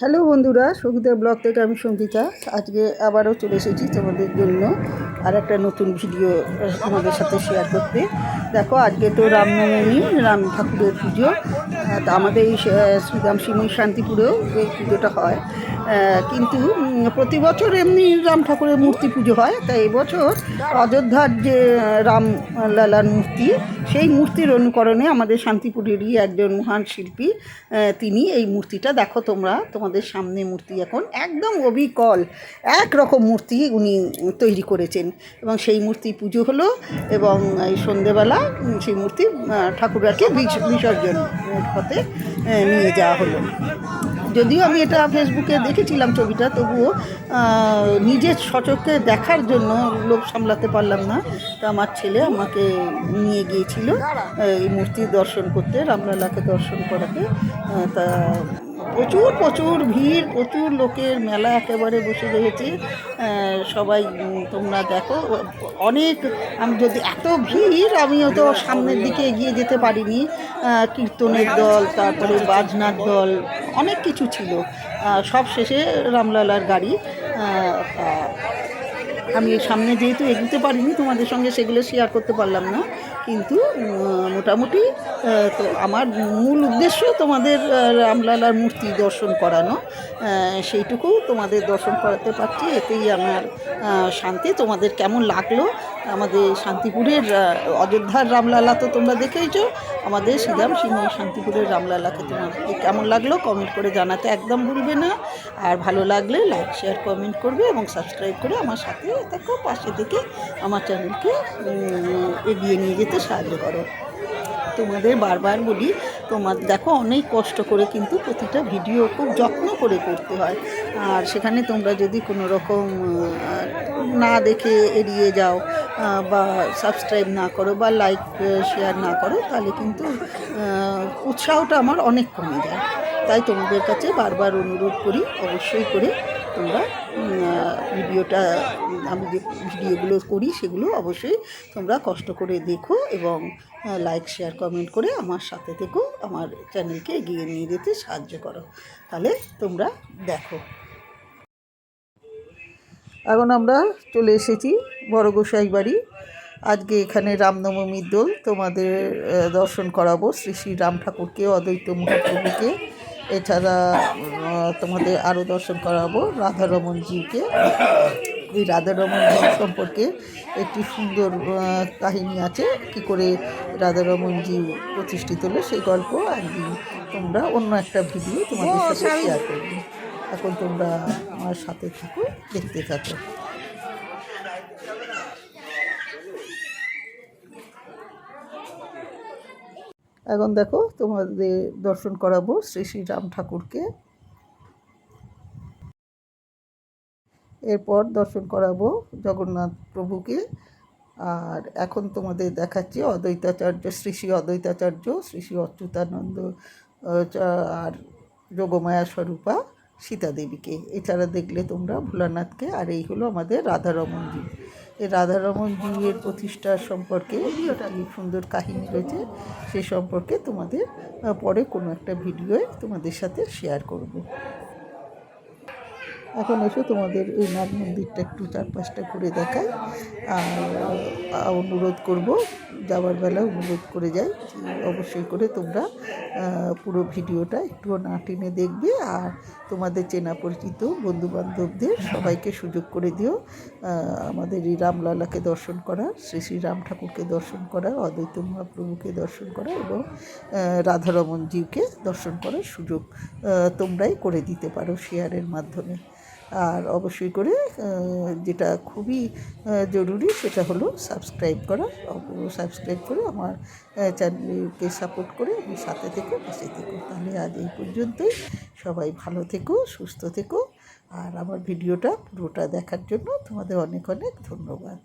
Hello বন্ধুরা Sangeeta blog থেকে আমি সঙ্গীতা। আজকে আবারও চলে এসেছি তোমাদের জন্য আর একটা নতুন ভিডিও তোমাদের সাথে শেয়ার করতে। দেখো, আজকে তো রামনবমী, রাম ঠাকুরের পুজো। আমাদের এই শ্রীরাম শান্তিপুরেও এই পুজোটা হয়। কিন্তু প্রতি বছর এমনি রাম ঠাকুরের মূর্তি পুজো হয়। তাই এবছর অযোধ্যার যে আহ, রাম লালার মূর্তি সেই মূর্তির অনুকরণে আমাদের শান্তিপুরেরই একজন মহান শিল্পী তিনি এই মূর্তিটা দেখো তোমরা তোমাদের সামনে মূর্তি এখন একদম অবিকল একরকম মূর্তি উনি তৈরি করেছেন। এবং সেই মূর্তি পুজো হলো এবং এই সন্ধেবেলা সেই মূর্তি ঠাকুরাকে বিসর্জন পথে নিয়ে যাওয়া হলো। যদিও আমি এটা ফেসবুকে দেখেছিলাম ছবিটা, তবুও নিজের সচককে দেখার জন্য লোভ সামলাতে পারলাম না। তা আমার ছেলে আমাকে নিয়ে গিয়েছিল এই মূর্তি দর্শন করতে, রামলালাকে দর্শন করাতে। তা প্রচুর প্রচুর ভিড়, প্রচুর লোকের মেলা একেবারে বসে রয়েছে। সবাই তোমরা দেখো, অনেক, আমি যদি এত ভিড় আমিও তো সামনের দিকে এগিয়ে যেতে পারিনি। কীর্তনের দল, তারপরে বাজনার দল, অনেক কিছু ছিল। সব শেষে রামলালার গাড়ি। আমি সামনে যেহেতু এগোতে পারিনি, তোমাদের সঙ্গে সেগুলো শেয়ার করতে পারলাম না। কিন্তু মোটামুটি তো আমার মূল উদ্দেশ্য তোমাদের রামলালার মূর্তি দর্শন করানো। সেইটুকু তোমাদের দর্শন করাতে পারছি। এতেই আমার শান্তি। তোমাদের কেমন লাগল? আমাদের শান্তিপুরের অযোধ্যার রামলালা তো তোমরা দেখেইছো। আমাদের শ্রীরাম সিংহ শান্তিপুরের রামলালাকে তোমাদের কেমন লাগল? কমেন্ট করে জানাতে একদম ভুলবে না। আর ভালো লাগলে লাইক শেয়ার কমেন্ট করবে এবং সাবস্ক্রাইব করে আমার সাথে থাকো পাশে থেকে আমার চ্যানেলকে এগিয়ে নিয়ে যেতে সাহায্য করো। তোমাদের বারবার বলি, তোমার দেখো অনেক কষ্ট করে কিন্তু প্রতিটা ভিডিও খুব যত্ন করে করতে হয়। আর সেখানে তোমরা যদি কোনো রকম না দেখে এড়িয়ে যাও বা সাবস্ক্রাইব না করো বা লাইক শেয়ার না করো, তাহলে কিন্তু উৎসাহটা আমার অনেক কমে যায়। তাই তোমাদের কাছে বারবার অনুরোধ করি, অবশ্যই করে তোমরা ভিডিওটা, আমি যে ভিডিওগুলো করি সেগুলো অবশ্যই তোমরা কষ্ট করে দেখো এবং লাইক শেয়ার কমেন্ট করে আমার সাথে থেকেও আমার চ্যানেলকে এগিয়ে নিয়ে যেতে সাহায্য করো। তাহলে তোমরা দেখো। এখন আমরা চলে এসেছি বড় গোসাই বাড়ি। আজকে এখানে রামনবমীর দোল, তোমাদের দর্শন করাবো শ্রী শ্রী রাম ঠাকুরকে, অদ্বৈত মহাপ্রভুকে। এছাড়া তোমাদের আরও দর্শন করাবো রাধারমণজিকে। এই রাধারমণজি সম্পর্কে একটি সুন্দর কাহিনী আছে কি করে রাধারমণজি প্রতিষ্ঠিত হলো সেই গল্প একদিন তোমরা অন্য একটা ভিডিও তোমাদের সাথে শেয়ার করবে। এখন তোমরা আমার সাথে থাকো দেখতে থাকো। এখন দেখো তোমাদের দর্শন করাবো শ্রী শ্রী রাম ঠাকুরকে। এরপর দর্শন করাবো জগন্নাথ প্রভুকে। আর এখন তোমাদের দেখাচ্ছি অদ্বৈতাচার্য, শ্রী শ্রী অদ্বৈতাচার্য, শ্রী শ্রী অচ্যুতানন্দ আর যোগমায়া স্বরূপা সীতা দেবীকে এছাড়া দেখলে তোমরা ভোলানাথকে। আর এই হলো আমাদের রাধারমণজি। এই রাধারমণজির প্রতিষ্ঠা সম্পর্কে একটি সুন্দর কাহিনী রয়েছে, সে সম্পর্কে তোমাদের পরে কোনো একটা ভিডিওয়ে তোমাদের সাথে শেয়ার করব। এখন এসো তোমাদের এই নাগ মন্দিরটা একটু চারপাশটা ঘুরে দেখায় আর অনুরোধ করব, যাওয়ার বেলা অনুরোধ করে যাই অবশ্যই করে তোমরা পুরো ভিডিওটা একটু না টেনে দেখবে আর তোমাদের চেনা পরিচিত বন্ধুবান্ধবদের সবাইকে সুযোগ করে দিও। আমাদের এই রামলালাকে দর্শন করা, শ্রী শ্রী রাম ঠাকুরকে দর্শন করা, অদ্বৈত মহাপ্রভুকে দর্শন করা এবং রাধারমণজিকে দর্শন করার সুযোগ তোমরাই করে দিতে পারো শেয়ারের মাধ্যমে। আর অবশ্যই করে যেটা খুবই জরুরি সেটা হলো সাবস্ক্রাইব করা। সাবস্ক্রাইব করে আমার চ্যানেলকে সাপোর্ট করে আমি সাথে থেকে পাশে থেকো। তাহলে আজ এই পর্যন্তই। সবাই ভালো থেকো, সুস্থ থেকো। আর আমার ভিডিওটা পুরোটা দেখার জন্য তোমাদের অনেক অনেক ধন্যবাদ।